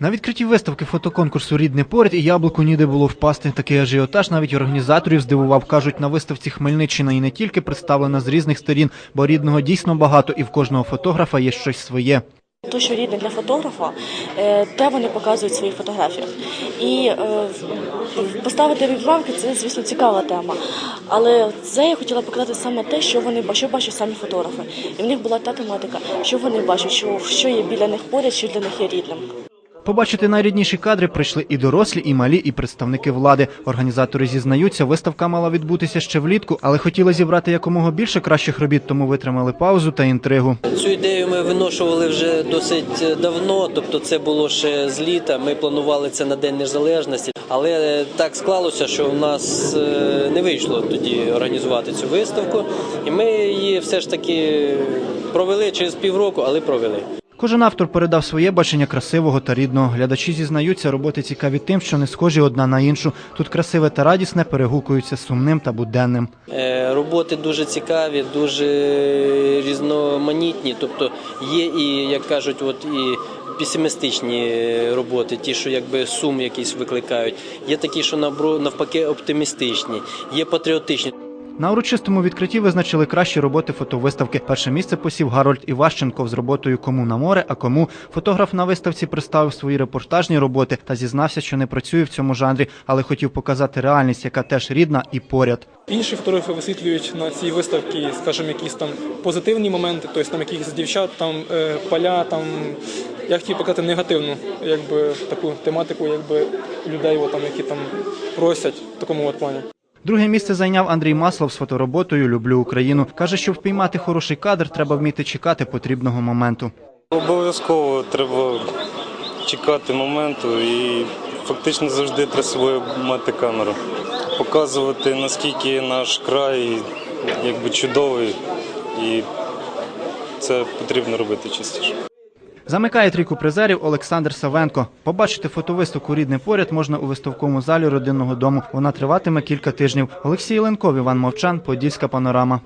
На відкритті виставки фотоконкурсу Рідний поряд і яблуку ніде було впасти. Такий ажіотаж навіть організаторів здивував. кажуть, на виставці Хмельниччина і не тільки представлена з різних сторін, бо рідного дійсно багато, і в кожного фотографа є щось своє. То, що рідне для фотографа, е, те вони показують в своїх фотографіях. І е, поставити відправки це, звісно, цікава тема. Але це я хотіла показати саме те, що вони що бачать самі фотографи. І в них була та тематика, що вони бачать, що є біля них поряд, що для них є рідним. Побачити найрідніші кадри прийшли і дорослі, і малі, і представники влади. Організатори зізнаються, виставка мала відбутися ще влітку, але хотіли зібрати якомога більше кращих робіт, тому витримали паузу та інтригу. Цю ідею ми виношували вже досить давно, тобто це було ще з літа. Ми планували це на День Незалежності, але так склалося, що в нас е, не вийшло тоді організувати цю виставку, і ми її все ж таки провели через півроку, але провели. Кожен автор передав своє бачення красивого та рідного. Глядачі зізнаються, роботи цікаві тим, що не схожі одна на іншу. Тут красиве та радісне перегукуються сумним та буденним. Е, Роботи дуже цікаві, дуже різноманітні. Тобто є і, як кажуть, от і песимістичні роботи, ті, що якби сум якийсь викликають. Є такі, що навпаки оптимістичні, є патріотичні. На урочистому відкритті визначили кращі роботи фотовиставки. Перше місце посів Гарольд Іващенков з роботою Кому на море, а кому фотограф на виставці представив свої репортажні роботи та зізнався, що не працює в цьому жанрі, але хотів показати реальність, яка теж рідна і поряд. Інші фотографи висвітлюють на цій виставці, скажімо, якісь там позитивні моменти, тобто там якихось дівчат, там е, поля, там я хотів показати негативну, якби таку тематику, якби людей, там, які там просять в такому от плані. Друге місце зайняв Андрій Маслов з фотороботою Люблю Україну. каже, що впіймати хороший кадр треба вміти чекати потрібного моменту. Обов'язково треба чекати моменту і фактично завжди треба собою мати камеру. Показувати наскільки наш край якби чудовий, і це потрібно робити частіше. Замикає трійку призерів Олександр Савенко. Побачити фотовиставку рідний поряд можна у виставковому залі родинного дому. Вона триватиме кілька тижнів. Олексій Ленков, Іван Мовчан, Подільська панорама.